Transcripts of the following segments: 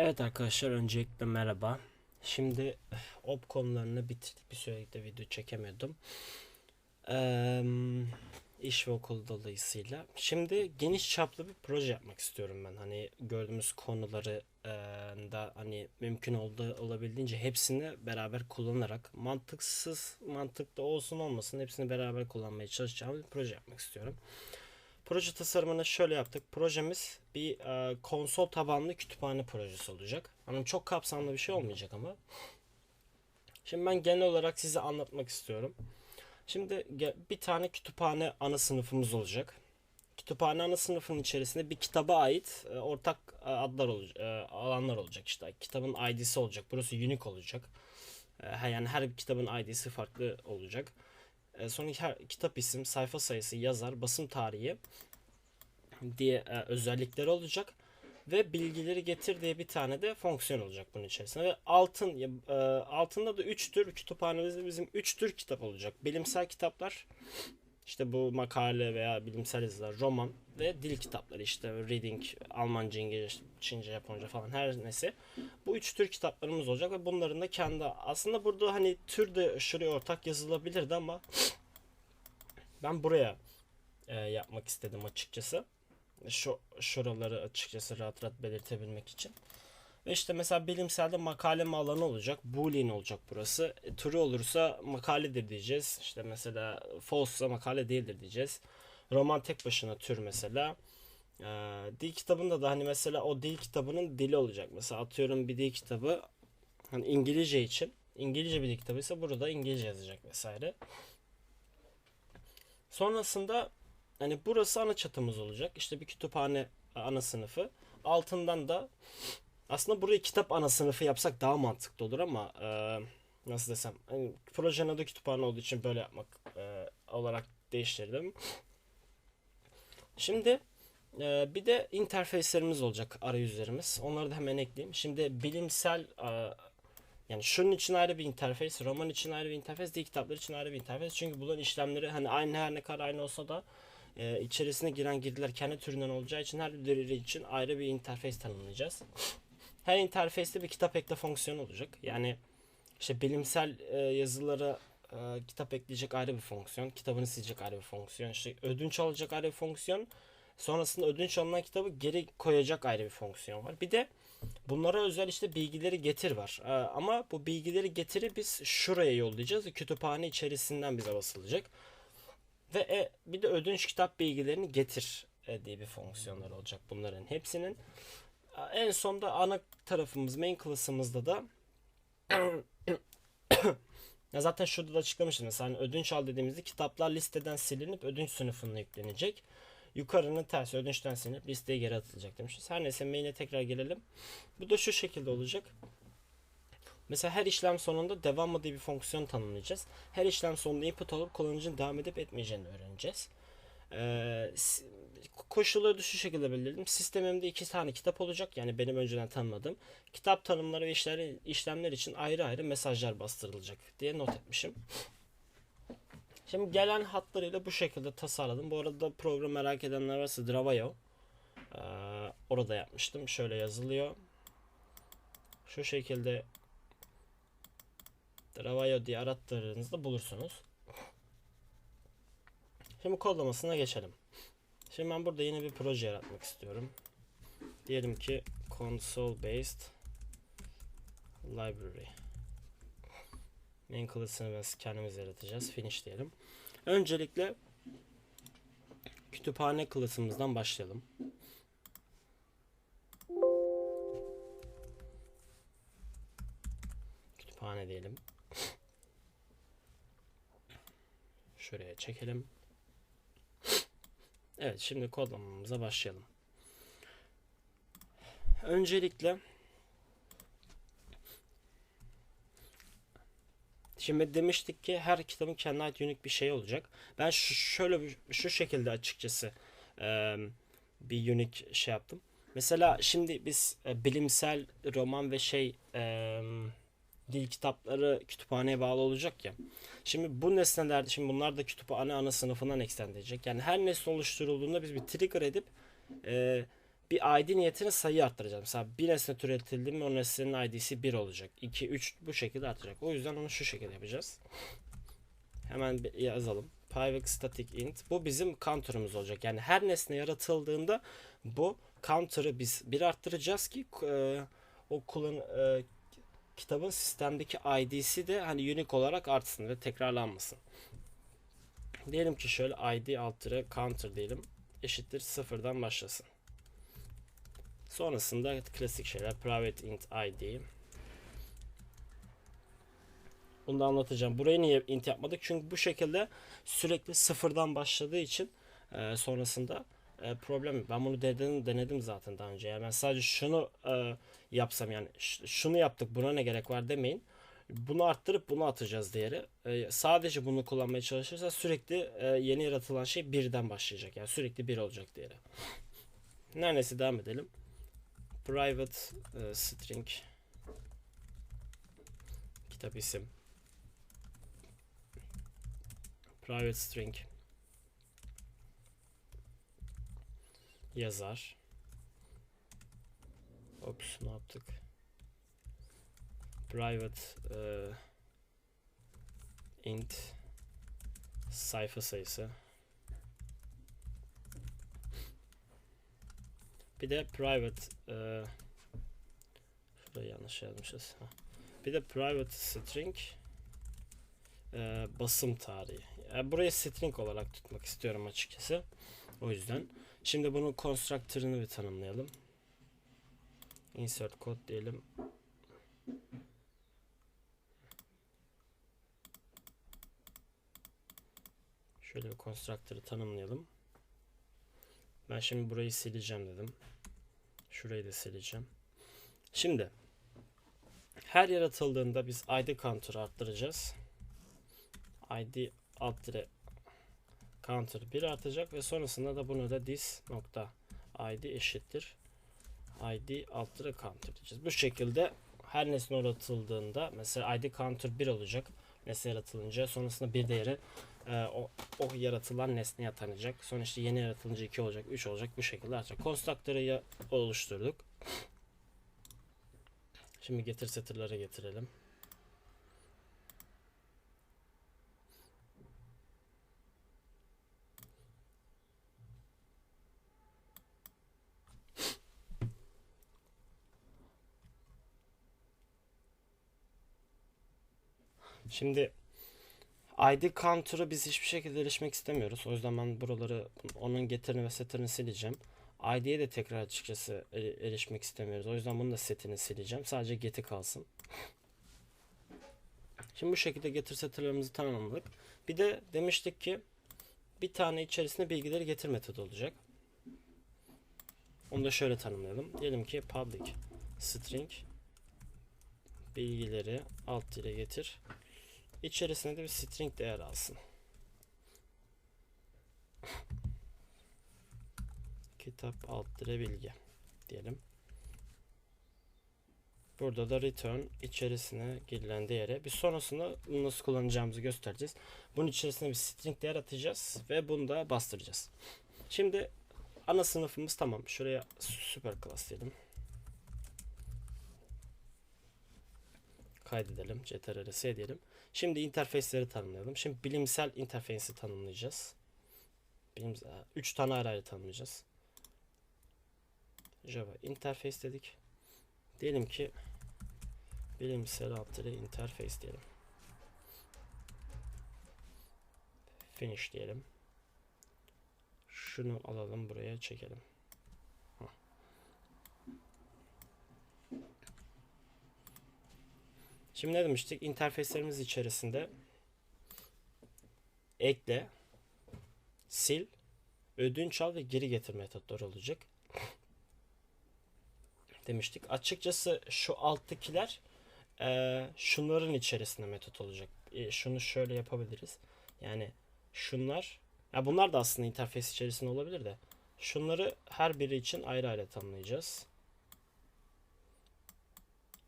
Evet arkadaşlar öncelikle merhaba. Şimdi op konularını bitirdik. Bir süredir video çekemiyordum. Eee iş ve okul dolayısıyla. Şimdi geniş çaplı bir proje yapmak istiyorum ben. Hani gördüğümüz konuları eee, da hani mümkün olduğu olabildiğince hepsini beraber kullanarak mantıksız mantıklı olsun olmasın hepsini beraber kullanmaya çalışacağım bir proje yapmak istiyorum. Proje tasarımını şöyle yaptık. Projemiz bir e, konsol tabanlı kütüphane projesi olacak. Hani çok kapsamlı bir şey olmayacak ama. Şimdi ben genel olarak size anlatmak istiyorum. Şimdi bir tane kütüphane ana sınıfımız olacak. Kütüphane ana sınıfının içerisinde bir kitaba ait e, ortak e, adlar olacak, alanlar olacak işte. Kitabın ID'si olacak. Burası unique olacak. E, yani her kitabın ID'si farklı olacak. E, sonra her kitap isim, sayfa sayısı, yazar, basım tarihi diye e, özellikleri olacak ve bilgileri getir diye bir tane de fonksiyon olacak bunun içerisinde ve altın e, altında da 3 tür kütüphanemizde bizim 3 tür kitap olacak. Bilimsel kitaplar işte bu makale veya bilimsel yazılar, roman ve dil kitapları işte reading, Almanca, İngilizce, Çince, Japonca falan her neyse. Bu üç tür kitaplarımız olacak ve bunların da kendi aslında burada hani tür de şuraya ortak yazılabilirdi ama ben buraya e, yapmak istedim açıkçası. Şu şuraları açıkçası rahat rahat belirtebilmek için. Ve işte mesela bilimselde makaleme alanı olacak. Boolean olacak burası. E, true olursa makaledir diyeceğiz. İşte mesela false'sa makale değildir diyeceğiz. Roman tek başına tür mesela. Ee, dil kitabında da hani mesela o dil kitabının dili olacak. Mesela atıyorum bir dil kitabı hani İngilizce için İngilizce bir dil kitabı ise burada İngilizce yazacak vesaire. Sonrasında hani burası ana çatımız olacak. İşte bir kütüphane ana sınıfı. Altından da aslında burayı kitap ana sınıfı yapsak daha mantıklı olur ama e, nasıl desem hani projenin adı kütüphane olduğu için böyle yapmak e, olarak değiştirdim. Şimdi e, bir de interface'lerimiz olacak arayüzlerimiz. Onları da hemen ekleyeyim. Şimdi bilimsel e, yani şunun için ayrı bir interface, roman için ayrı bir interface, dil kitapları için ayrı bir interface. Çünkü bunların işlemleri hani aynı her ne kadar aynı olsa da e, içerisine giren girdiler kendi türünden olacağı için her biri için ayrı bir interface tanımlayacağız. Her interface'te bir kitap ekle fonksiyonu olacak. Yani işte bilimsel e, yazılara e, kitap ekleyecek ayrı bir fonksiyon, kitabını silecek ayrı bir fonksiyon, işte ödünç alacak ayrı bir fonksiyon, sonrasında ödünç alınan kitabı geri koyacak ayrı bir fonksiyon var. Bir de bunlara özel işte bilgileri getir var. E, ama bu bilgileri getiri biz şuraya yollayacağız. Kütüphane içerisinden bize basılacak. Ve e, bir de ödünç kitap bilgilerini getir e, diye bir fonksiyonlar olacak bunların hepsinin. E, En sonda ana tarafımız main class'ımızda da ya zaten şurada da açıklamıştım. Mesela hani ödünç al dediğimizde kitaplar listeden silinip ödünç sınıfına yüklenecek. Yukarının tersi ödünçten silinip listeye geri atılacak demişiz. Her neyse main'e tekrar gelelim. Bu da şu şekilde olacak. Mesela her işlem sonunda devam mı diye bir fonksiyon tanımlayacağız. Her işlem sonunda input alıp kullanıcının devam edip etmeyeceğini öğreneceğiz. Ee, koşulları da şu şekilde belirledim. Sistemimde iki tane kitap olacak. Yani benim önceden tanımladığım. Kitap tanımları ve işler, işlemler için ayrı ayrı mesajlar bastırılacak diye not etmişim. Şimdi gelen hatlarıyla bu şekilde tasarladım. Bu arada program merak edenler varsa Dravayo. Ee, orada yapmıştım. Şöyle yazılıyor. Şu şekilde Dravayo diye arattırdığınızda bulursunuz. Şimdi kodlamasına geçelim. Şimdi ben burada yeni bir proje yaratmak istiyorum. Diyelim ki console based library. Main class'ını biz kendimiz yaratacağız. Finish diyelim. Öncelikle kütüphane class'ımızdan başlayalım. Kütüphane diyelim. Şuraya çekelim. Evet şimdi kodlamamıza başlayalım. Öncelikle Şimdi demiştik ki her kitabın kendine ait unik bir şey olacak. Ben şu, şöyle şu şekilde açıkçası e, bir unik şey yaptım. Mesela şimdi biz e, bilimsel roman ve şey e, dil kitapları kütüphaneye bağlı olacak ya. Şimdi bu nesneler, şimdi bunlar da kütüphane ana sınıfından eksenleyecek. Yani her nesne oluşturulduğunda biz bir trigger edip e, bir ID niyetine sayı arttıracağım. Mesela bir nesne türetildi mi o nesnenin ID'si 1 olacak. 2, 3 bu şekilde artacak. O yüzden onu şu şekilde yapacağız. Hemen yazalım. Private static int. Bu bizim counter'ımız olacak. Yani her nesne yaratıldığında bu counter'ı biz bir arttıracağız ki e, o kullan e, kitabın sistemdeki ID'si de hani unique olarak artsın ve tekrarlanmasın. Diyelim ki şöyle ID alt counter diyelim. Eşittir sıfırdan başlasın. Sonrasında klasik şeyler private int id. Bunu da anlatacağım. Burayı niye int yapmadık? Çünkü bu şekilde sürekli sıfırdan başladığı için e, sonrasında e, problem. Ben bunu denedim, denedim zaten daha önce. Yani ben sadece şunu e, yapsam yani şunu yaptık buna ne gerek var demeyin. Bunu arttırıp bunu atacağız diğeri. E, sadece bunu kullanmaya çalışırsa sürekli e, yeni yaratılan şey birden başlayacak. Yani sürekli bir olacak diğeri. Neredeyse devam edelim. Private e, string kitap isim private string yazar Ops ne yaptık? Private e, int sayfa sayısı Bir de private e, şurada yanlış yazmışız. Ha. Bir de private string e, basım tarihi. Yani burayı string olarak tutmak istiyorum açıkçası. O yüzden. Şimdi bunun constructor'ını bir tanımlayalım. Insert code diyelim. Şöyle bir constructor'ı tanımlayalım. Ben şimdi burayı sileceğim dedim. Şurayı da sileceğim. Şimdi her yaratıldığında biz id counter'ı arttıracağız. id alt counter 1 artacak ve sonrasında da bunu da this nokta id eşittir id alt dire counter diyeceğiz. Bu şekilde her nesne yaratıldığında mesela id counter 1 olacak nesne yaratılınca sonrasında bir değeri e, o, o yaratılan nesneye atanacak. Sonra işte yeni yaratılınca 2 olacak, 3 olacak bu şekilde artacak. Constructor'ı oluşturduk. Şimdi getir setter'lara getirelim. Şimdi ID counter'ı biz hiçbir şekilde erişmek istemiyoruz. O yüzden ben buraları onun getirini ve setini sileceğim. ID'ye de tekrar açıkçası eri- erişmek istemiyoruz. O yüzden bunun da setini sileceğim. Sadece get'i kalsın. Şimdi bu şekilde getir setlerimizi tamamladık. Bir de demiştik ki bir tane içerisinde bilgileri getir metodu olacak. Onu da şöyle tanımlayalım. Diyelim ki public string bilgileri alt dire getir. İçerisine de bir string değer alsın. Kitap alt bilgi diyelim. Burada da return içerisine girilen değere bir sonrasında bunu nasıl kullanacağımızı göstereceğiz. Bunun içerisine bir string değer atacağız ve bunu da bastıracağız. Şimdi ana sınıfımız tamam. Şuraya süper class diyelim. Kaydedelim. ctrls diyelim. Şimdi interface'leri tanımlayalım. Şimdi bilimsel interface'i tanımlayacağız. Bilimsel, 3 tane ayrı ayrı tanımlayacağız. Java interface dedik. Diyelim ki bilimsel dire interface diyelim. Finish diyelim. Şunu alalım buraya çekelim. Şimdi ne demiştik? İnterfeyslerimiz içerisinde ekle, sil, ödünç al ve geri getir metotları olacak. Demiştik. Açıkçası şu alttakiler eee, şunların içerisinde metot olacak. E, şunu şöyle yapabiliriz. Yani şunlar ya bunlar da aslında interfeys içerisinde olabilir de şunları her biri için ayrı ayrı tanımlayacağız.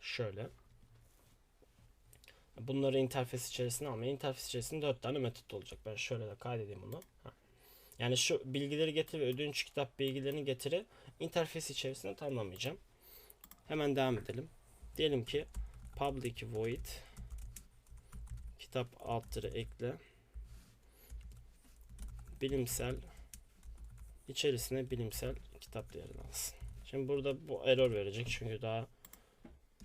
Şöyle. Bunları interfeys içerisine almayın. Interfeys içerisinde 4 tane metot olacak. Ben şöyle de kaydedeyim bunu. Yani şu bilgileri getir ve ödünç kitap bilgilerini getiri interfeys içerisinde tamamlayacağım. Hemen devam edelim. Diyelim ki public void kitap altları ekle bilimsel içerisine bilimsel kitap değerini alsın. Şimdi burada bu error verecek çünkü daha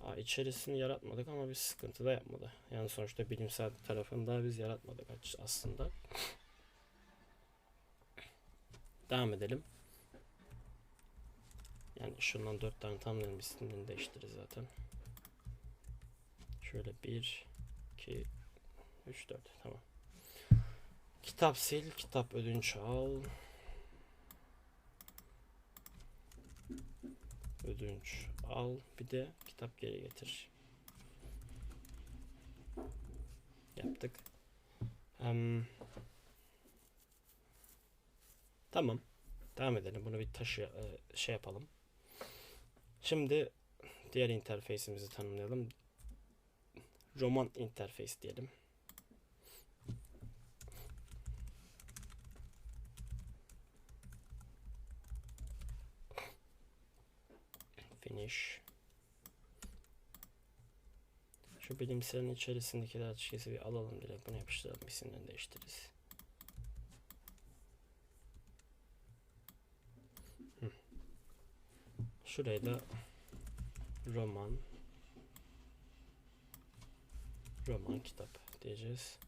Aa, içerisini yaratmadık ama bir sıkıntı da yapmadı. Yani sonuçta bilimsel tarafını da biz yaratmadık aslında. Devam edelim. Yani şundan dört tane tamamlayalım isimlerini değiştiririz zaten. Şöyle 1 2 3 4 tamam. Kitap sil, kitap ödünç al. Ödünç al. Bir de kitap geri getir. Yaptık. Em, tamam. Devam edelim. Bunu bir taşı e, şey yapalım. Şimdi diğer interface'imizi tanımlayalım. Roman interface diyelim. Finish. Şu bilimselin içerisindeki açıkçası bir alalım direkt bunu yapıştıralım isimlerini değiştiririz. Şuraya da roman roman kitap diyeceğiz.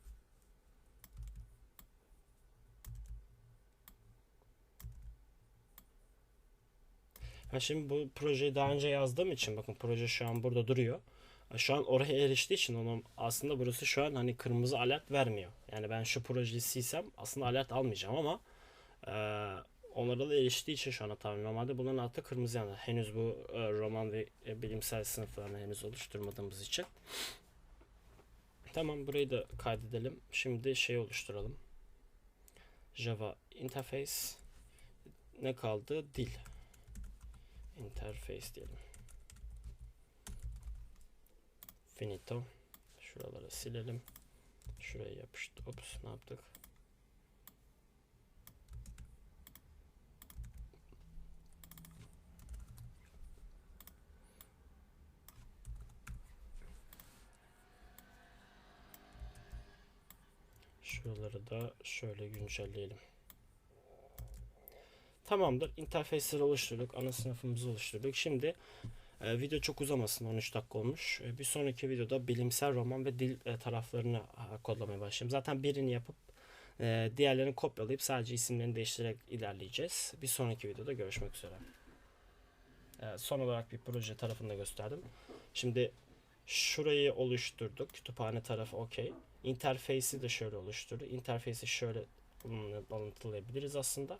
Ha şimdi bu projeyi daha önce yazdığım için bakın proje şu an burada duruyor. Şu an oraya eriştiği için onun aslında burası şu an hani kırmızı alert vermiyor. Yani ben şu projeyi silsem aslında alert almayacağım ama e, onlara da eriştiği için şu an tamam. Normalde bunların altı kırmızı yani henüz bu e, roman ve e, bilimsel sınıflarını henüz oluşturmadığımız için. Tamam burayı da kaydedelim. Şimdi şey oluşturalım. Java interface ne kaldı? Dil interface diyelim. Finito. Şuraları silelim. Şuraya yapıştı. Ops ne yaptık? Şuraları da şöyle güncelleyelim. Tamamdır. Interface'leri oluşturduk. Ana sınıfımızı oluşturduk. Şimdi e, video çok uzamasın. 13 dakika olmuş. E, bir sonraki videoda bilimsel roman ve dil e, taraflarını kodlamaya başlayayım. Zaten birini yapıp e, diğerlerini kopyalayıp sadece isimlerini değiştirerek ilerleyeceğiz. Bir sonraki videoda görüşmek üzere. E, son olarak bir proje tarafını da gösterdim. Şimdi şurayı oluşturduk. Kütüphane tarafı okey. Interface'i de şöyle oluşturduk. Interface'i şöyle bununla alıntılayabiliriz aslında.